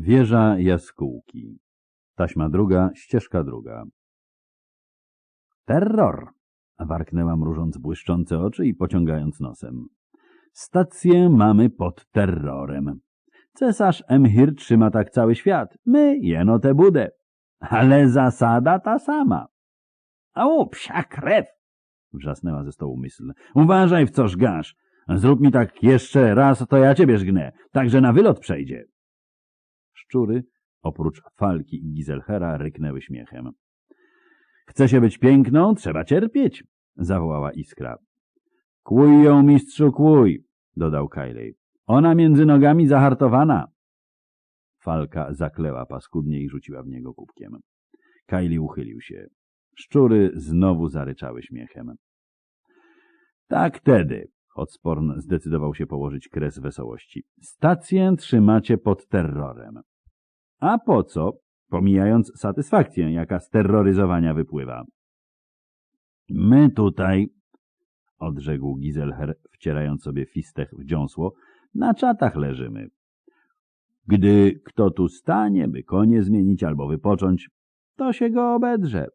Wieża jaskółki. Taśma druga, ścieżka druga. Terror! warknęła mrużąc błyszczące oczy i pociągając nosem. Stację mamy pod terrorem. Cesarz Emhir trzyma tak cały świat. My jeno tę budę. Ale zasada ta sama. Au, psia krew! wrzasnęła ze stołu myśl. Uważaj w co żgasz. Zrób mi tak jeszcze raz, to ja ciebie żgnę. Także na wylot przejdzie. Szczury, oprócz Falki i Gizelhera, ryknęły śmiechem. Chce się być piękną, trzeba cierpieć, zawołała Iskra. Kłuj ją, mistrzu, kłuj, dodał Kajlej. Ona między nogami zahartowana. Falka zakleła paskudnie i rzuciła w niego kubkiem. Kajli uchylił się. Szczury znowu zaryczały śmiechem. Tak tedy, Hotsporn zdecydował się położyć kres wesołości. Stację trzymacie pod terrorem. A po co? Pomijając satysfakcję, jaka z terroryzowania wypływa. My tutaj, odrzekł Gizelher, wcierając sobie fistech w dziąsło, na czatach leżymy. Gdy kto tu stanie, by konie zmienić albo wypocząć, to się go obedrze.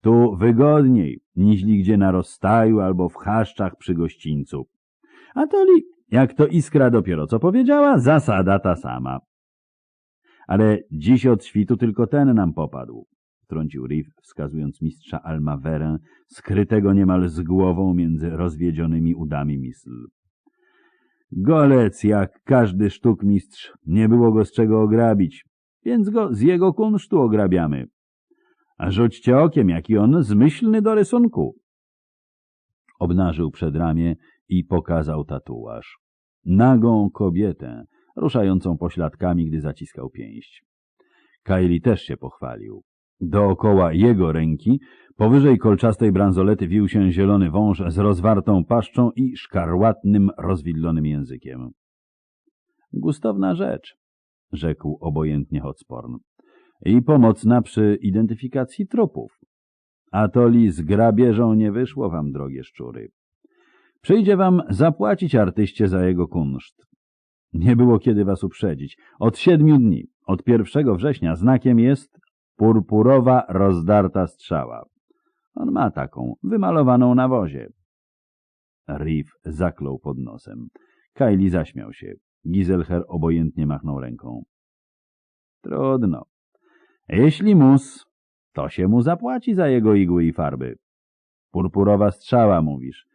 Tu wygodniej, niźli gdzie na rozstaju albo w chaszczach przy gościńcu. A to li, jak to Iskra dopiero co powiedziała, zasada ta sama. Ale dziś od świtu tylko ten nam popadł, wtrącił Riff, wskazując mistrza Almaverę, skrytego niemal z głową między rozwiedzionymi udami misl. Golec, jak każdy sztukmistrz, nie było go z czego ograbić, więc go z jego kunsztu ograbiamy. A rzućcie okiem, jaki on zmyślny do rysunku. Obnażył przedramię i pokazał tatuaż. Nagą kobietę, ruszającą pośladkami, gdy zaciskał pięść. Kaili też się pochwalił. Dookoła jego ręki, powyżej kolczastej bransolety wił się zielony wąż z rozwartą paszczą i szkarłatnym, rozwidlonym językiem. Gustowna rzecz, rzekł obojętnie Hotsporn, i pomocna przy identyfikacji trupów. A to li z grabieżą nie wyszło wam, drogie szczury. Przyjdzie wam zapłacić artyście za jego kunszt. Nie było kiedy was uprzedzić. Od siedmiu dni, od pierwszego września, znakiem jest purpurowa, rozdarta strzała. On ma taką, wymalowaną na wozie. Riff zaklął pod nosem. Kajli zaśmiał się. Gizelher obojętnie machnął ręką. Trudno. Jeśli mus, to się mu zapłaci za jego igły i farby. Purpurowa strzała, mówisz.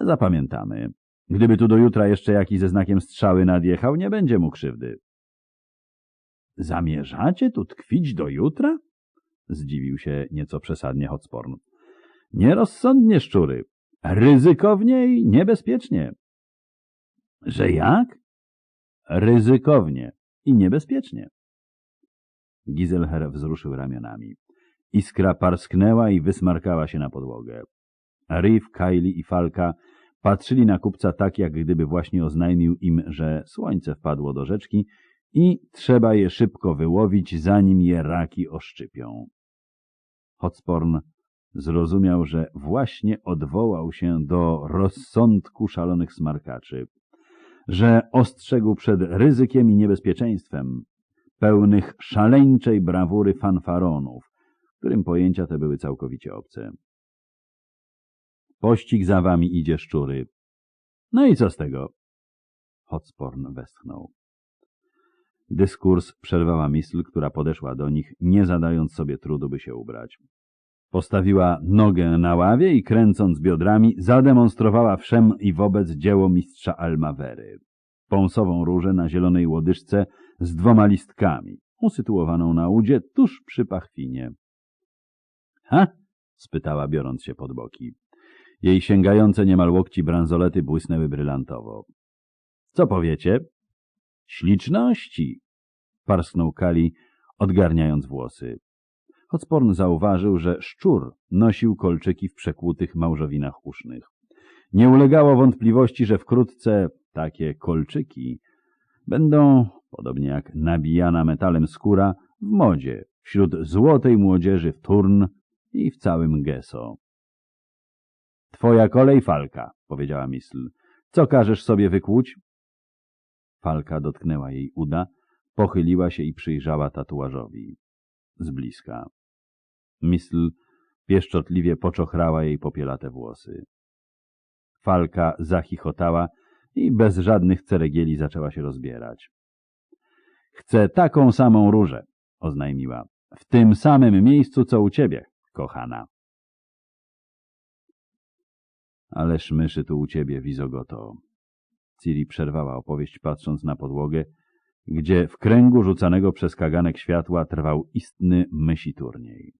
Zapamiętamy. Gdyby tu do jutra jeszcze jakiś ze znakiem strzały nadjechał, nie będzie mu krzywdy. Zamierzacie tu tkwić do jutra? Zdziwił się nieco przesadnie Hotsporn. Nierozsądnie, szczury. Ryzykownie i niebezpiecznie. Że jak? Ryzykownie i niebezpiecznie. Gizelher wzruszył ramionami. Iskra parsknęła i wysmarkała się na podłogę. Riff, Kylie i Falka patrzyli na kupca tak, jak gdyby właśnie oznajmił im, że słońce wpadło do rzeczki i trzeba je szybko wyłowić, zanim je raki oszczypią. Hotsporn zrozumiał, że właśnie odwołał się do rozsądku szalonych smarkaczy, że ostrzegł przed ryzykiem i niebezpieczeństwem pełnych szaleńczej brawury fanfaronów, którym pojęcia te były całkowicie obce. Pościg za wami idzie szczury. No i co z tego? Hotsporn westchnął. Dyskurs przerwała misl, która podeszła do nich, nie zadając sobie trudu, by się ubrać. Postawiła nogę na ławie i kręcąc biodrami zademonstrowała wszem i wobec dzieło mistrza Almawery. Pąsową różę na zielonej łodyżce z dwoma listkami, usytuowaną na udzie tuż przy pachwinie. — Ha? — spytała, biorąc się pod boki. Jej sięgające niemal łokci bransolety błysnęły brylantowo. — Co powiecie? — Śliczności! — parsknął Kali, odgarniając włosy. Hotsporn zauważył, że szczur nosił kolczyki w przekłutych małżowinach usznych. Nie ulegało wątpliwości, że wkrótce takie kolczyki będą, podobnie jak nabijana metalem skóra, w modzie wśród złotej młodzieży w Turn i w całym Geso. Twoja kolej, Falka, powiedziała Misl. Co każesz sobie wykłuć? Falka dotknęła jej uda, pochyliła się i przyjrzała tatuażowi. Z bliska. Mistl pieszczotliwie poczochrała jej popielate włosy. Falka zachichotała i bez żadnych ceregieli zaczęła się rozbierać. Chcę taką samą różę, oznajmiła. W tym samym miejscu, co u ciebie, kochana. Ależ myszy tu u ciebie, Wizogoto. Ciri przerwała opowieść, patrząc na podłogę, gdzie w kręgu rzucanego przez kaganek światła trwał istny mysi turniej.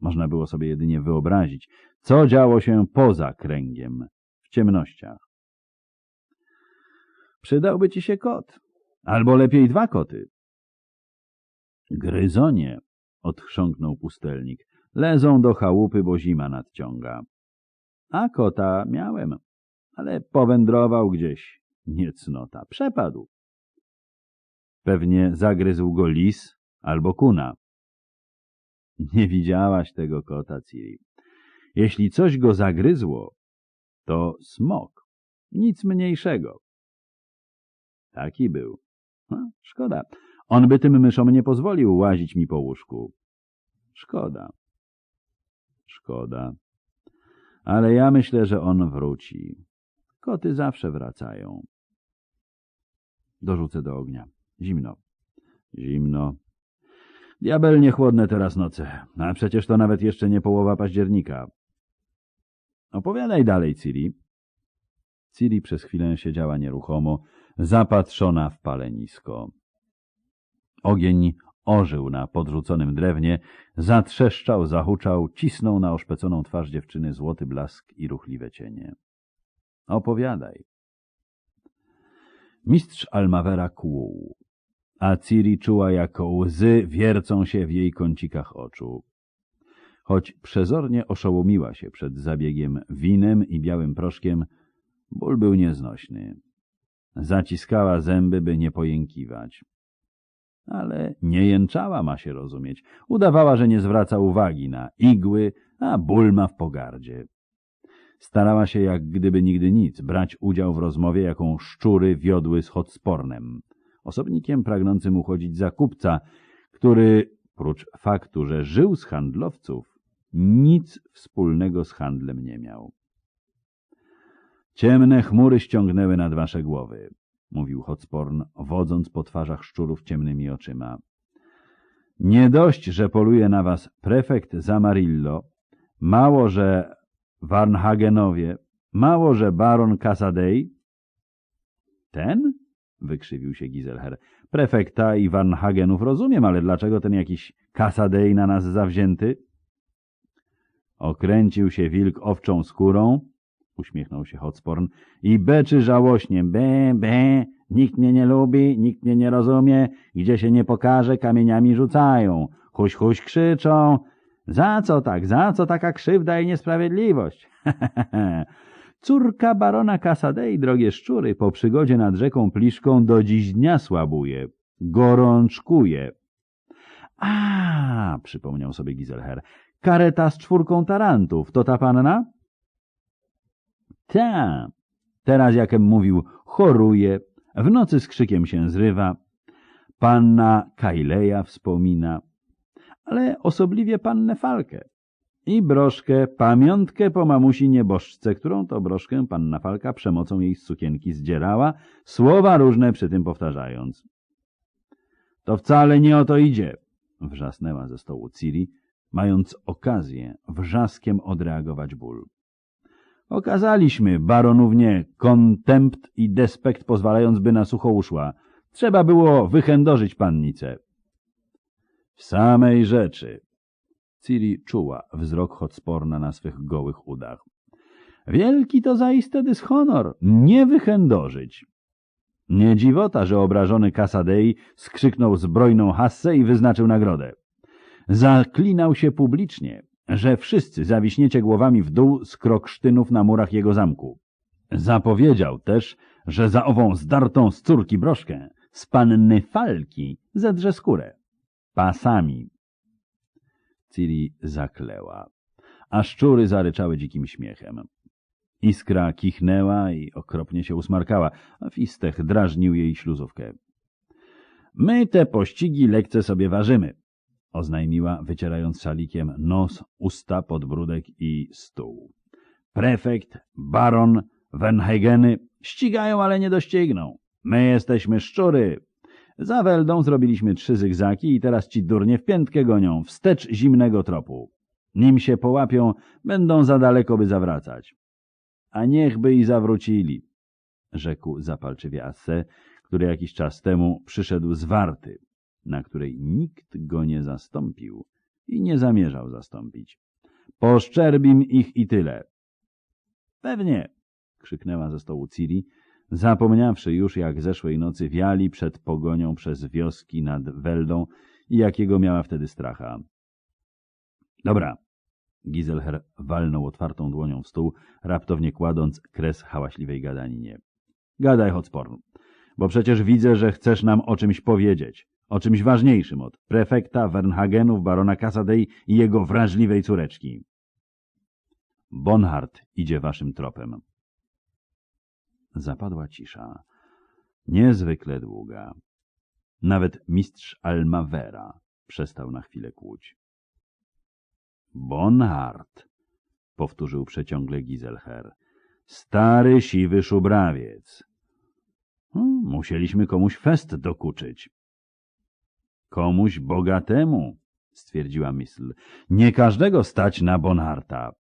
Można było sobie jedynie wyobrazić, co działo się poza kręgiem, w ciemnościach. Przydałby ci się kot, albo lepiej dwa koty. Gryzonie, odchrząknął pustelnik, lezą do chałupy, bo zima nadciąga. A kota miałem, ale powędrował gdzieś, niecnota, przepadł. Pewnie zagryzł go lis albo kuna. Nie widziałaś tego kota, Ciri. Jeśli coś go zagryzło, to smok, nic mniejszego. Taki był. No, szkoda. On by tym myszom nie pozwolił łazić mi po łóżku. Szkoda. Szkoda. Ale ja myślę, że on wróci. Koty zawsze wracają. Dorzucę do ognia. Zimno. Zimno. Diabelnie chłodne teraz noce, a przecież to nawet jeszcze nie połowa października. Opowiadaj dalej, Ciri. Ciri przez chwilę siedziała nieruchomo, zapatrzona w palenisko. Ogień ożył na podrzuconym drewnie, zatrzeszczał, zahuczał, cisnął na oszpeconą twarz dziewczyny złoty blask i ruchliwe cienie. Opowiadaj. Mistrz Almawera kłuł, a Ciri czuła, jak łzy wiercą się w jej kącikach oczu. Choć przezornie oszołomiła się przed zabiegiem winem i białym proszkiem, ból był nieznośny. Zaciskała zęby, by nie pojękiwać. Ale nie jęczała, ma się rozumieć. Udawała, że nie zwraca uwagi na igły, a ból ma w pogardzie. Starała się jak gdyby nigdy nic brać udział w rozmowie, jaką szczury wiodły z Hotspornem, osobnikiem pragnącym uchodzić za kupca, który, prócz faktu, że żył z handlowców, nic wspólnego z handlem nie miał. Ciemne chmury ściągnęły nad wasze głowy, mówił Hotsporn, wodząc po twarzach szczurów ciemnymi oczyma. Nie dość, że poluje na was prefekt Zamarillo, mało, że Warnhagenowie, mało, że baron Casadei. Ten? wykrzywił się Giselher. Prefekta i Warnhagenów rozumiem, ale dlaczego ten jakiś Casadei na nas zawzięty? Okręcił się wilk owczą skórą, uśmiechnął się Hotsporn, i beczy żałośnie, be, be, nikt mnie nie lubi, nikt mnie nie rozumie, gdzie się nie pokaże, kamieniami rzucają, huś, huś krzyczą, za co tak, za co taka krzywda i niesprawiedliwość? Córka barona Casadei, drogie szczury, po przygodzie nad rzeką Pliszką do dziś dnia słabuje, gorączkuje. A, przypomniał sobie Giselher, kareta z czwórką tarantów, to ta panna? Ta, teraz jakem mówił, choruje, w nocy z krzykiem się zrywa. Panna Kaileja wspomina, ale osobliwie pannę Falkę. I broszkę, pamiątkę po mamusi nieboszczce, którą to broszkę panna Falka przemocą jej z sukienki zdzierała, słowa różne przy tym powtarzając. To wcale nie o to idzie, wrzasnęła ze stołu Ciri, mając okazję wrzaskiem odreagować ból. Okazaliśmy baronównie kontempt i despekt, pozwalając, by na sucho uszła. Trzeba było wychędożyć pannicę. W samej rzeczy. Ciri czuła wzrok Hotsporna na swych gołych udach. Wielki to zaiste dyshonor, nie wychędożyć. Nie dziwota, że obrażony Casadei skrzyknął zbrojną hassę i wyznaczył nagrodę. Zaklinał się publicznie, że wszyscy zawiśniecie głowami w dół z kroksztynów na murach jego zamku. Zapowiedział też, że za ową zdartą z córki broszkę z panny Falki zedrze skórę pasami. Ciri zakleła, a szczury zaryczały dzikim śmiechem. Iskra kichnęła i okropnie się usmarkała, a Fistech drażnił jej śluzówkę. My te pościgi lekce sobie ważymy, oznajmiła, wycierając szalikiem nos, usta, podbródek i stół. Prefekt, baron, Wenhegeny ścigają, ale nie dościgną. My jesteśmy szczury. Za Weldą zrobiliśmy trzy zygzaki i teraz ci durnie w piętkę gonią, wstecz zimnego tropu. Nim się połapią, będą za daleko, by zawracać. A niechby i zawrócili, rzekł zapalczywie Asse, który jakiś czas temu przyszedł z warty, na której nikt go nie zastąpił i nie zamierzał zastąpić. Poszczerbim ich i tyle. Pewnie, krzyknęła ze stołu Ciri, zapomniawszy już jak zeszłej nocy wiali przed pogonią przez wioski nad Weldą i jakiego miała wtedy stracha. Dobra. Gizelher walnął otwartą dłonią w stół, raptownie kładąc kres hałaśliwej gadaninie. Gadaj, Hotsporn, bo przecież widzę, że chcesz nam o czymś powiedzieć, o czymś ważniejszym od prefekta Wernhagenów, barona Casadei i jego wrażliwej córeczki. Bonhart idzie waszym tropem. Zapadła cisza, niezwykle długa. Nawet mistrz Almavera przestał na chwilę kłuć. Bonhart, powtórzył przeciągle Gizelher. Stary, siwy szubrawiec. Musieliśmy komuś fest dokuczyć. Komuś bogatemu, stwierdziła Misl. Nie każdego stać na Bonharta.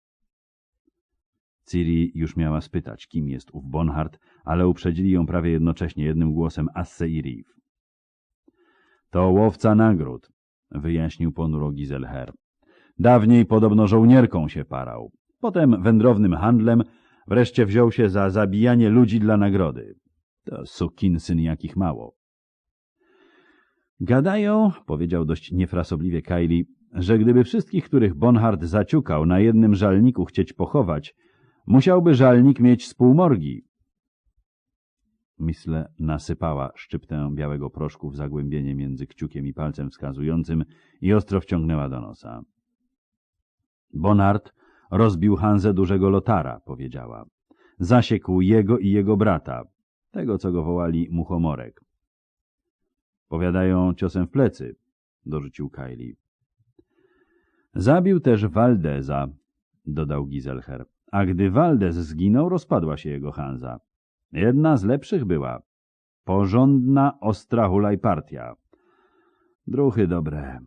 Ciri już miała spytać, kim jest ów Bonhart, ale uprzedzili ją prawie jednocześnie jednym głosem Asse i Riv. To łowca nagród, wyjaśnił ponuro Gizelher. Dawniej podobno żołnierką się parał, potem wędrownym handlem, wreszcie wziął się za zabijanie ludzi dla nagrody. To sukinsyn jakich mało. Gadają, powiedział dość niefrasobliwie Kylie, że gdyby wszystkich, których Bonhart zaciukał, na jednym żalniku chcieć pochować, musiałby żalnik mieć spółmorgi. Misle nasypała szczyptę białego proszku w zagłębienie między kciukiem i palcem wskazującym i ostro wciągnęła do nosa. Bonard rozbił Hanzę dużego Lotara, powiedziała. Zasiekł jego i jego brata, tego, co go wołali Muchomorek. Powiadają ciosem w plecy, dorzucił Kylie. Zabił też Waldeza, dodał Gizelher. A gdy Waldez zginął, rozpadła się jego Hanza. Jedna z lepszych była. Porządna, ostra hulajpartia. Druchy dobre.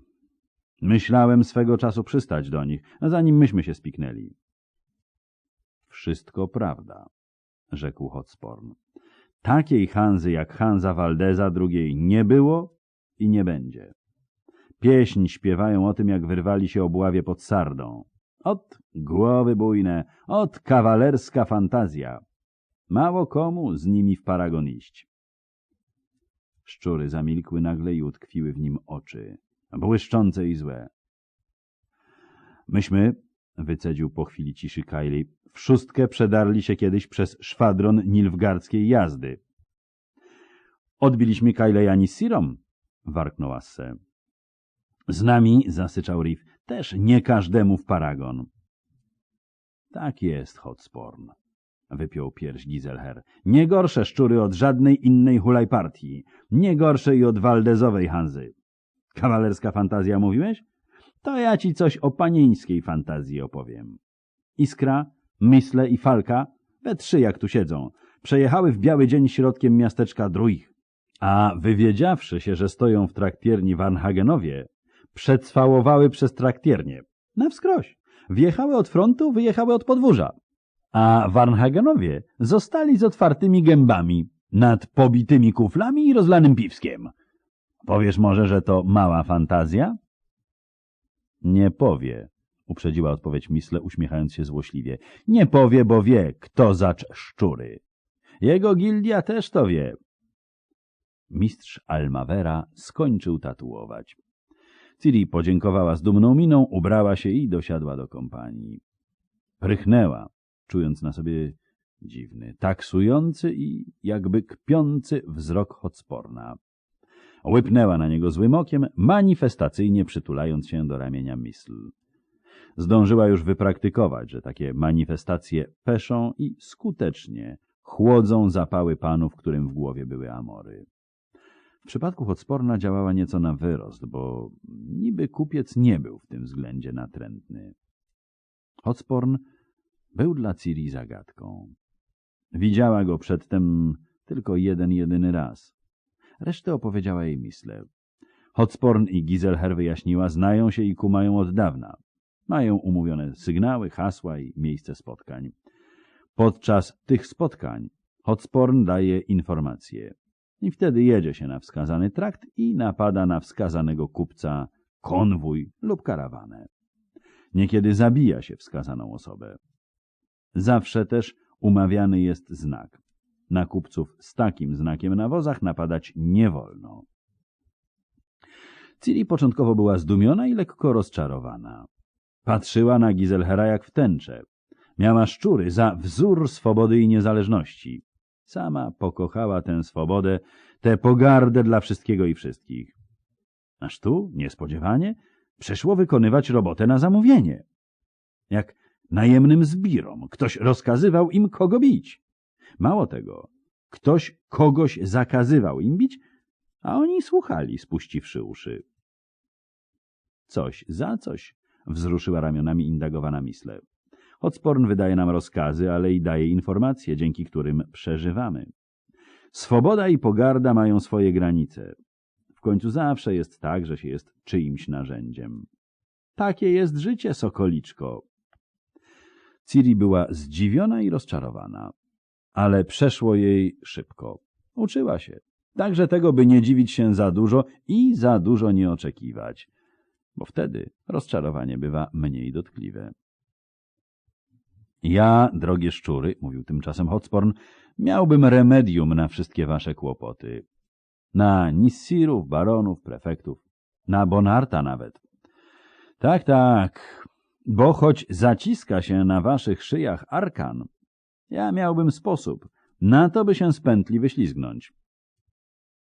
Myślałem swego czasu przystać do nich, zanim myśmy się spiknęli. Wszystko prawda, rzekł Hotsporn. Takiej Hanzy jak Hanza Waldeza drugiej nie było i nie będzie. Pieśń śpiewają o tym, jak wyrwali się obławie pod Sardą. Ot głowy bujne, ot kawalerska fantazja. Mało komu z nimi w paragon iść. Szczury zamilkły nagle i utkwiły w nim oczy, błyszczące i złe. Myśmy, wycedził po chwili ciszy Kylie, w szóstkę przedarli się kiedyś przez szwadron nilfgardzkiej jazdy. Odbiliśmy Kylejani Sirom, warknął Asse. Z nami, zasyczał Riff, też nie każdemu w paragon. Tak jest, Hotsporn, wypiął pierś Gizelher. Nie gorsze szczury od żadnej innej hulajpartii. Nie gorsze i od waldezowej Hanzy. Kawalerska fantazja mówiłeś? To ja ci coś o panieńskiej fantazji opowiem. Iskra, Mysle i Falka, we trzy jak tu siedzą, przejechały w biały dzień środkiem miasteczka Druich. A wywiedziawszy się, że stoją w traktierni Warnhagenowie, Przecwałowały przez traktiernię. Na wskroś. Wjechały od frontu, wyjechały od podwórza. A Warnhagenowie zostali z otwartymi gębami, nad pobitymi kuflami i rozlanym piwskiem. Powiesz może, że to mała fantazja? Nie powie, uprzedziła odpowiedź Misle, uśmiechając się złośliwie. Nie powie, bo wie, kto zacz szczury. Jego gildia też to wie. Mistrz Almavera skończył tatuować. Ciri podziękowała z dumną miną, ubrała się i dosiadła do kompanii. Prychnęła, czując na sobie dziwny, taksujący i jakby kpiący wzrok Hotsporna. Łypnęła na niego złym okiem, manifestacyjnie przytulając się do ramienia Misl. Zdążyła już wypraktykować, że takie manifestacje peszą i skutecznie chłodzą zapały panów, którym w głowie były amory. W przypadku Hotsporna działała nieco na wyrost, bo niby kupiec nie był w tym względzie natrętny. Hotsporn był dla Ciri zagadką. Widziała go przedtem tylko jeden, jedyny raz. Resztę opowiedziała jej Misle. Hotsporn i Giselher wyjaśniła, znają się i kumają od dawna. Mają umówione sygnały, hasła i miejsce spotkań. Podczas tych spotkań Hotsporn daje informacje. I wtedy jedzie się na wskazany trakt i napada na wskazanego kupca konwój lub karawanę. Niekiedy zabija się wskazaną osobę. Zawsze też umawiany jest znak. Na kupców z takim znakiem na wozach napadać nie wolno. Ciri początkowo była zdumiona i lekko rozczarowana. Patrzyła na Gizelhera jak w tęczę. Miała szczury za wzór swobody i niezależności. Sama pokochała tę swobodę, tę pogardę dla wszystkiego i wszystkich. Aż tu, niespodziewanie, przeszło wykonywać robotę na zamówienie. Jak najemnym zbirom ktoś rozkazywał im kogo bić. Mało tego, ktoś kogoś zakazywał im bić, a oni słuchali, spuściwszy uszy. Coś za coś, wzruszyła ramionami indagowana Misle. Hotsporn wydaje nam rozkazy, ale i daje informacje, dzięki którym przeżywamy. Swoboda i pogarda mają swoje granice. W końcu zawsze jest tak, że się jest czyimś narzędziem. Takie jest życie, sokoliczko. Ciri była zdziwiona i rozczarowana, ale przeszło jej szybko. Uczyła się. Także tego, by nie dziwić się za dużo i za dużo nie oczekiwać, bo wtedy rozczarowanie bywa mniej dotkliwe. Ja, drogie szczury, mówił tymczasem Hotsporn, miałbym remedium na wszystkie wasze kłopoty. Na nissirów, baronów, prefektów, na Bonarta nawet. Tak, tak, bo choć zaciska się na waszych szyjach arkan, ja miałbym sposób na to, by się z pętli wyślizgnąć.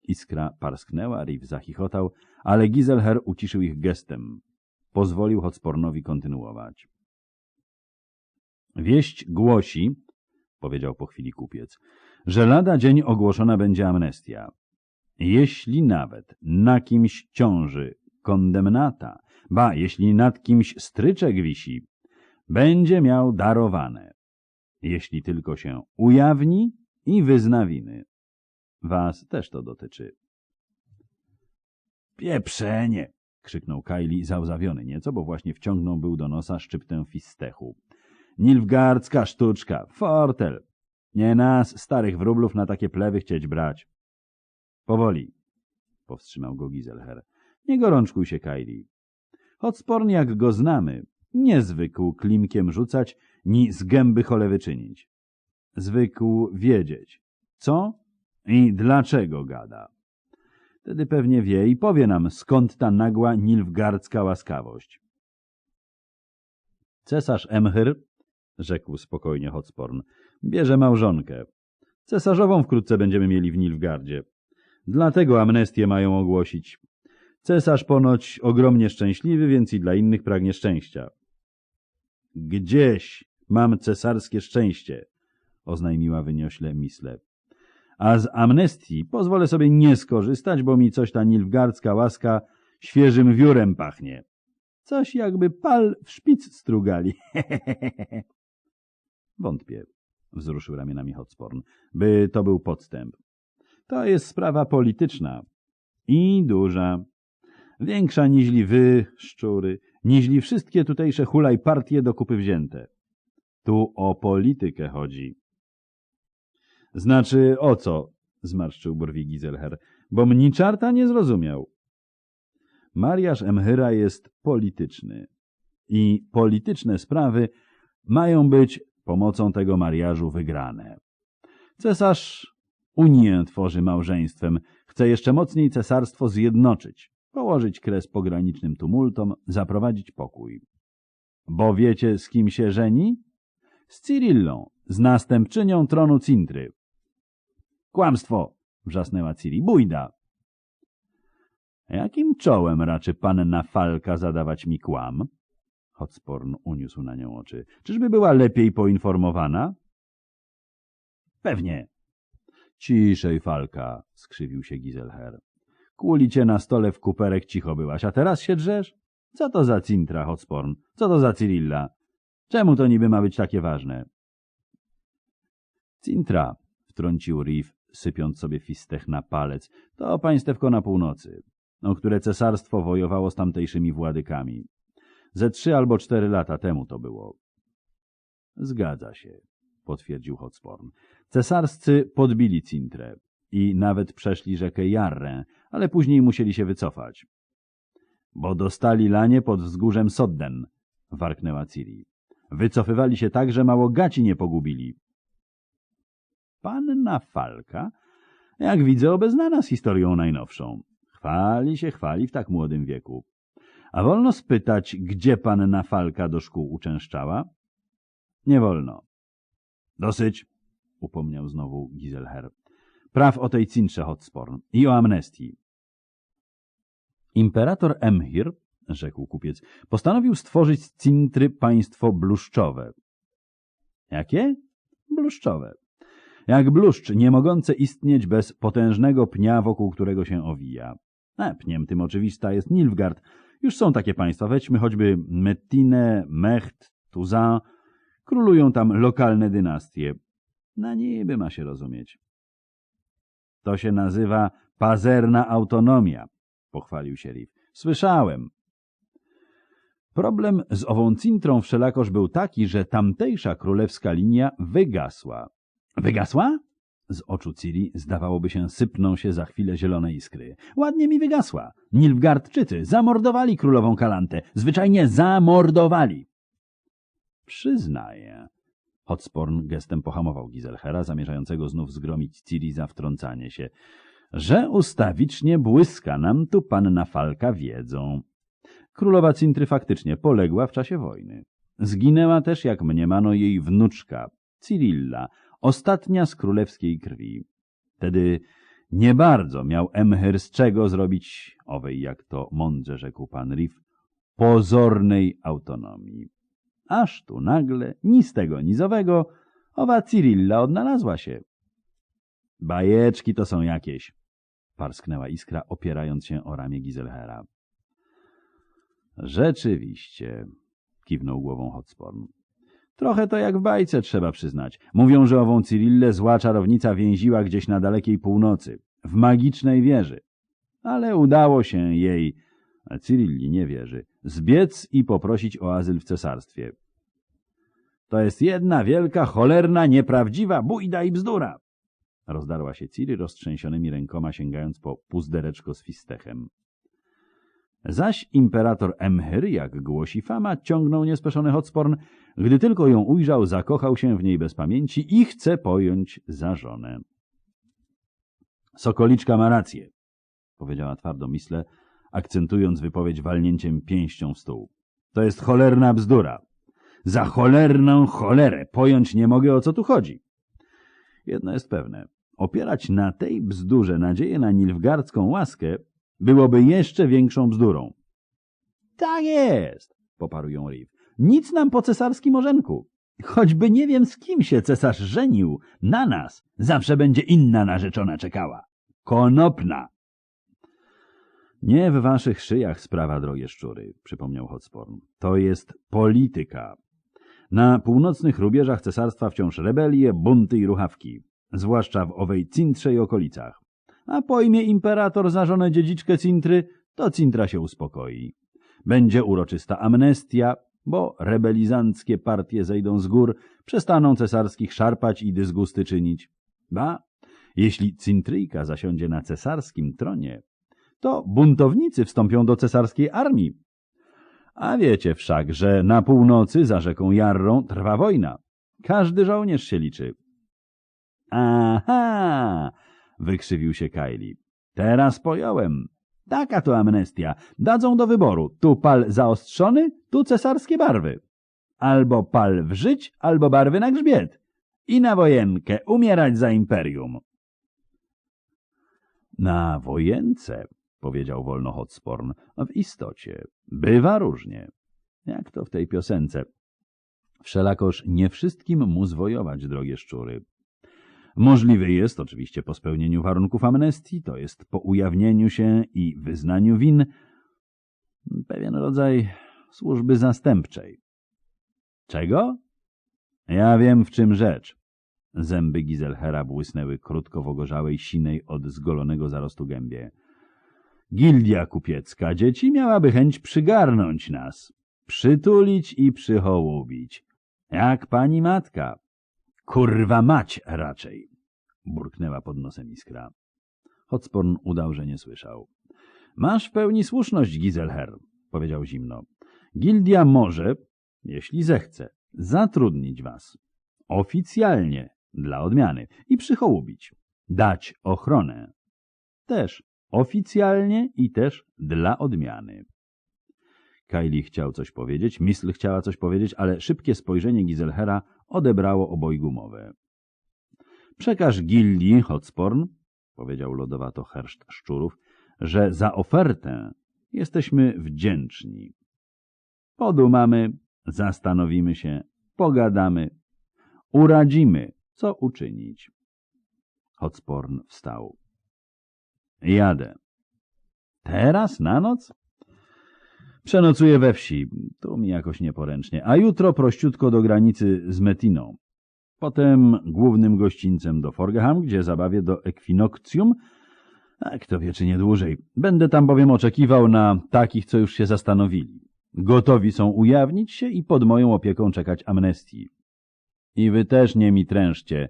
Iskra parsknęła, Riv zachichotał, ale Giselher uciszył ich gestem. Pozwolił Hotspornowi kontynuować. Wieść głosi, powiedział po chwili kupiec, że lada dzień ogłoszona będzie amnestia. Jeśli nawet na kimś ciąży kondemnata, ba, jeśli nad kimś stryczek wisi, będzie miał darowane, jeśli tylko się ujawni i wyzna winy. Was też to dotyczy. Pieprzenie! krzyknął Kajli, załzawiony nieco, bo właśnie wciągnął był do nosa szczyptę fistechu. Nilfgardzka sztuczka, fortel. Nie nas, starych wróblów, na takie plewy chcieć brać. Powoli, powstrzymał go Gizelher. Nie gorączkuj się, Kairi. Hotsporn, jak go znamy, nie zwykł klimkiem rzucać, ni z gęby cholewy czynić. Zwykł wiedzieć, co i dlaczego gada. Wtedy pewnie wie i powie nam, skąd ta nagła nilfgardzka łaskawość. Cesarz Emhyr rzekł spokojnie Hotsporn. Bierze małżonkę. Cesarzową wkrótce będziemy mieli w Nilfgardzie. Dlatego amnestię mają ogłosić. Cesarz ponoć ogromnie szczęśliwy, więc i dla innych pragnie szczęścia. Gdzieś mam cesarskie szczęście, oznajmiła wyniośle Misle. A z amnestii pozwolę sobie nie skorzystać, bo mi coś ta nilfgardzka łaska świeżym wiórem pachnie. Coś jakby pal w szpic strugali. Wątpię, wzruszył ramionami Hotsporn, by to był podstęp. To jest sprawa polityczna i duża. Większa niźli wy, szczury, niźli wszystkie tutejsze hulaj partie do kupy wzięte. Tu o politykę chodzi. Znaczy o co? zmarszczył brwi Gizelher, bo mni czarta nie zrozumiał. Mariasz Emhyra jest polityczny i polityczne sprawy mają być pomocą tego mariażu wygrane. Cesarz Unię tworzy małżeństwem, chce jeszcze mocniej cesarstwo zjednoczyć, położyć kres pogranicznym tumultom, zaprowadzić pokój. Bo wiecie, z kim się żeni? Z Cyrillą, z następczynią tronu Cintry. Kłamstwo! wrzasnęła Ciri. Bójda! Jakim czołem raczy panna Falka zadawać mi kłam? Hotsporn uniósł na nią oczy. Czyżby była lepiej poinformowana? Pewnie. Ciszej, Falka, skrzywił się Giselher. Kuli cię na stole w kuperek cicho byłaś, a teraz się drzesz? Co to za Cintra, Hotsporn? Co to za Cyrilla? Czemu to niby ma być takie ważne? Cintra, wtrącił Riff, sypiąc sobie fistech na palec, to państewko na północy, o które cesarstwo wojowało z tamtejszymi władykami. Ze trzy albo cztery lata temu to było. Zgadza się, potwierdził Hotsporn. Cesarscy podbili Cintrę i nawet przeszli rzekę Jarrę, ale później musieli się wycofać. Bo dostali lanie pod wzgórzem Sodden, warknęła Ciri. Wycofywali się tak, że mało gaci nie pogubili. Panna Falka, jak widzę, obeznana z historią najnowszą. Chwali się, chwali w tak młodym wieku. A wolno spytać, gdzie panna Falka do szkół uczęszczała? Nie wolno. Dosyć, upomniał znowu Giselher. Praw o tej cincze Hotsporn i o amnestii. Imperator Emhir, rzekł kupiec, postanowił stworzyć z cintry państwo bluszczowe. Jakie? Bluszczowe. Jak bluszcz, nie mogące istnieć bez potężnego pnia, wokół którego się owija. A pniem tym oczywista jest Nilfgaard. Już są takie państwa, weźmy choćby Mettinę, Mecht, Tuzan. Królują tam lokalne dynastie. Na niby ma się rozumieć. To się nazywa pazerna autonomia, pochwalił się Riff. Słyszałem. Problem z ową cintrą wszelakoż był taki, że tamtejsza królewska linia wygasła. Wygasła? Z oczu Ciri zdawałoby się sypną się za chwilę zielone iskry. Ładnie mi wygasła. Nilfgardczycy zamordowali królową Kalantę. Zwyczajnie zamordowali. Przyznaję. Hotsporn gestem pohamował Gizelhera, zamierzającego znów zgromić Ciri za wtrącanie się, że ustawicznie błyska nam tu panna Falka wiedzą. Królowa Cintry faktycznie poległa w czasie wojny. Zginęła też, jak mniemano, jej wnuczka, Cirilla, ostatnia z królewskiej krwi. Wtedy nie bardzo miał Emher z czego zrobić owej, jak to mądrze rzekł pan Riff, pozornej autonomii. Aż tu nagle, ni z tego, ni z owego, owa Cyrilla odnalazła się. Bajeczki to są jakieś, parsknęła iskra, opierając się o ramię Gizelhera. Rzeczywiście, kiwnął głową Hotsporn. Trochę to jak w bajce, trzeba przyznać. Mówią, że ową Cyrillę zła czarownica więziła gdzieś na dalekiej północy, w magicznej wieży. Ale udało się jej, a Cyrilli nie wierzy, zbiec i poprosić o azyl w cesarstwie. To jest jedna wielka, cholerna, nieprawdziwa bójda i bzdura! Rozdarła się Ciri roztrzęsionymi rękoma, sięgając po puzdereczko z fistechem. Zaś imperator Emhyr, jak głosi fama, ciągnął niespeszony Hotsporn, gdy tylko ją ujrzał, zakochał się w niej bez pamięci i chce pojąć za żonę. Sokoliczka ma rację, powiedziała twardo Misle, akcentując wypowiedź walnięciem pięścią w stół. To jest cholerna bzdura. Za cholerną cholerę pojąć nie mogę, o co tu chodzi. Jedno jest pewne. Opierać na tej bzdurze nadzieję na nilfgardzką łaskę byłoby jeszcze większą bzdurą. Tak jest, poparł ją Riv. Nic nam po cesarskim orzenku. Choćby nie wiem z kim się cesarz żenił, na nas zawsze będzie inna narzeczona czekała. Konopna. Nie w waszych szyjach sprawa, drogie szczury, przypomniał Hotsporn. To jest polityka. Na północnych rubieżach cesarstwa wciąż rebelie, bunty i ruchawki, zwłaszcza w owej Cintrze okolicach. A pojmie imperator za żonę dziedziczkę Cintry, to Cintra się uspokoi. Będzie uroczysta amnestia, bo rebelizanckie partie zejdą z gór, przestaną cesarskich szarpać i dysgusty czynić. Ba, jeśli Cintryjka zasiądzie na cesarskim tronie, to buntownicy wstąpią do cesarskiej armii. A wiecie wszak, że na północy za rzeką Jarrą trwa wojna. Każdy żołnierz się liczy. Aha! Wykrzywił się Kylie. Teraz pojąłem. Taka to amnestia. Dadzą do wyboru. Tu pal zaostrzony, tu cesarskie barwy. Albo pal w żyć, albo barwy na grzbiet. I na wojenkę, umierać za imperium. Na wojence, powiedział wolno Hotsporn, w istocie bywa różnie. Jak to w tej piosence. Wszelakoż nie wszystkim mu zwojować, drogie szczury. Możliwy jest, oczywiście po spełnieniu warunków amnestii, to jest po ujawnieniu się i wyznaniu win, pewien rodzaj służby zastępczej. Czego? Ja wiem, w czym rzecz. Zęby Gizelhera błysnęły krótko w ogorzałej, sinej od zgolonego zarostu gębie. Gildia kupiecka dzieci miałaby chęć przygarnąć nas, przytulić i przyhołubić. Jak pani matka. Kurwa mać raczej, burknęła pod nosem iskra. Hotsporn udał, że nie słyszał. Masz w pełni słuszność, Gizelher, powiedział zimno. Gildia może, jeśli zechce, zatrudnić was. Oficjalnie, dla odmiany, i przychołubić. Dać ochronę. Też oficjalnie i też dla odmiany. Kylie chciał coś powiedzieć, Misl chciała coś powiedzieć, ale szybkie spojrzenie Gizelhera odebrało obojgu mowę. Przekaż gildii Hotsporn, powiedział lodowato herszt szczurów, że za ofertę jesteśmy wdzięczni. Podumamy, zastanowimy się, pogadamy, uradzimy, co uczynić. Hotsporn wstał. Jadę. Teraz na noc? Przenocuję we wsi, tu mi jakoś nieporęcznie, a jutro prościutko do granicy z Metiną. Potem głównym gościńcem do Forgeham, gdzie zabawię do Equinoctium, a kto wie czy nie dłużej. Będę tam bowiem oczekiwał na takich, co już się zastanowili. Gotowi są ujawnić się i pod moją opieką czekać amnestii. I wy też nie mi trężcie,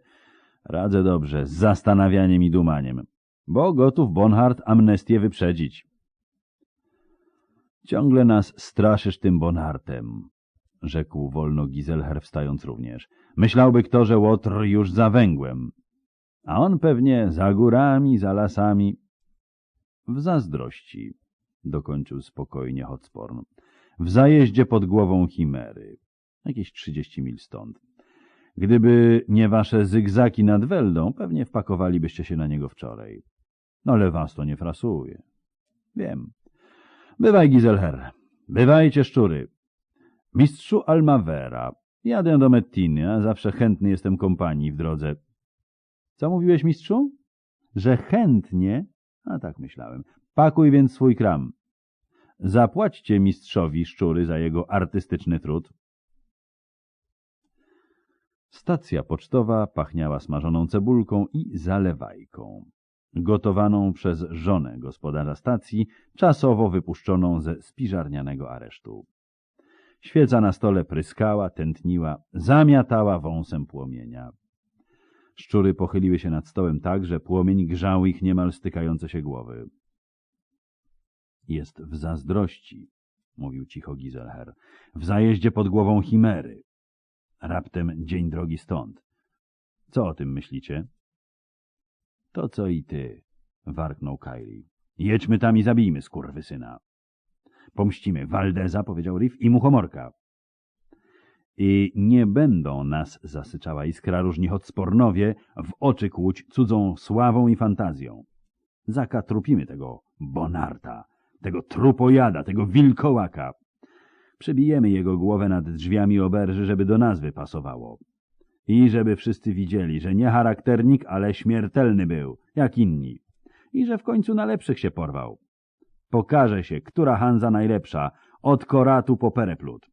radzę dobrze, z zastanawianiem i dumaniem, bo gotów Bonhart amnestię wyprzedzić. Ciągle nas straszysz tym Bonhartem, rzekł wolno Gizelher wstając również. Myślałby kto, że Łotr już za węgłem, a on pewnie za górami, za lasami. W zazdrości, dokończył spokojnie Hotsporn, w zajeździe pod głową Chimery, jakieś trzydzieści mil stąd. Gdyby nie wasze zygzaki nad Weldą, pewnie wpakowalibyście się na niego wczoraj. No ale was to nie frasuje. Wiem. Bywaj, Gizelher. Bywajcie, szczury. Mistrzu Almavera. Jadę do Mettiny, a zawsze chętny jestem kompanii w drodze. Co mówiłeś, mistrzu? Że chętnie? A tak myślałem. Pakuj więc swój kram. Zapłaćcie mistrzowi szczury za jego artystyczny trud. Stacja pocztowa pachniała smażoną cebulką i zalewajką, gotowaną przez żonę gospodarza stacji, czasowo wypuszczoną ze spiżarnianego aresztu. Świeca na stole pryskała, tętniła, zamiatała wąsem płomienia. Szczury pochyliły się nad stołem tak, że płomień grzał ich niemal stykające się głowy. Jest w zazdrości, mówił cicho Gizelher, w zajeździe pod głową Chimery. Raptem dzień drogi stąd. Co o tym myślicie? To co i ty, warknął Kylie. Jedźmy tam i zabijmy skurwysyna. Pomścimy Waldeza, powiedział Riff, i Muchomorka. I nie będą nas, zasyczała iskra różni odspornowie, w oczy kłuć cudzą sławą i fantazją. Zakatrupimy tego Bonarta, tego trupojada, tego wilkołaka. Przebijemy jego głowę nad drzwiami oberży, żeby do nazwy pasowało. I żeby wszyscy widzieli, że nie charakternik, ale śmiertelny był, jak inni. I że w końcu na lepszych się porwał. Pokaże się, która Hanza najlepsza, od Koratu po Pereplut.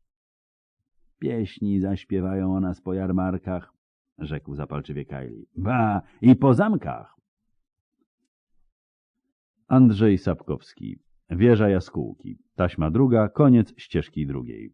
Pieśni zaśpiewają o nas po jarmarkach, rzekł zapalczywie Kajli. Ba, i po zamkach. Andrzej Sapkowski Wieża jaskółki. Taśma druga, koniec ścieżki drugiej.